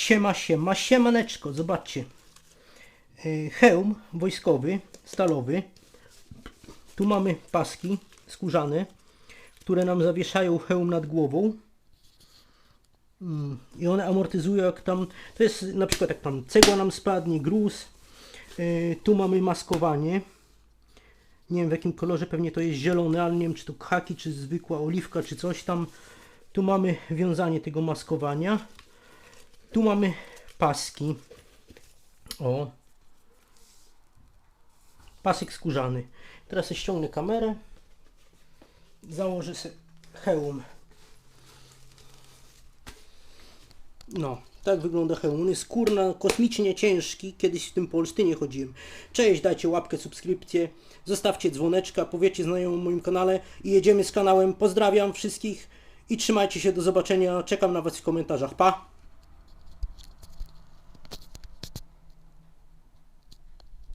Siema, siema, siemaneczko, zobaczcie. Yy, Hełm wojskowy, stalowy. Tu mamy paski skórzane, które nam zawieszają hełm nad głową. Mm, I one amortyzują jak tam, to jest na przykład jak tam cegła nam spadnie, gruz. Yy, Tu mamy maskowanie. Nie wiem w jakim kolorze, pewnie to jest zielony, ale nie wiem czy to khaki, czy zwykła oliwka, czy coś tam. Tu mamy wiązanie tego maskowania. Tu mamy paski. O. Pasek skórzany. Teraz ściągnę kamerę. Założę sobie hełm. No, tak wygląda hełm. On jest kosmicznie ciężki. Kiedyś w tym po Olsztynie chodziłem. Cześć, dajcie łapkę, subskrypcję, zostawcie dzwoneczka, powiecie znajomym o moim kanale i jedziemy z kanałem. Pozdrawiam wszystkich i trzymajcie się, do zobaczenia. Czekam na Was w komentarzach. Pa!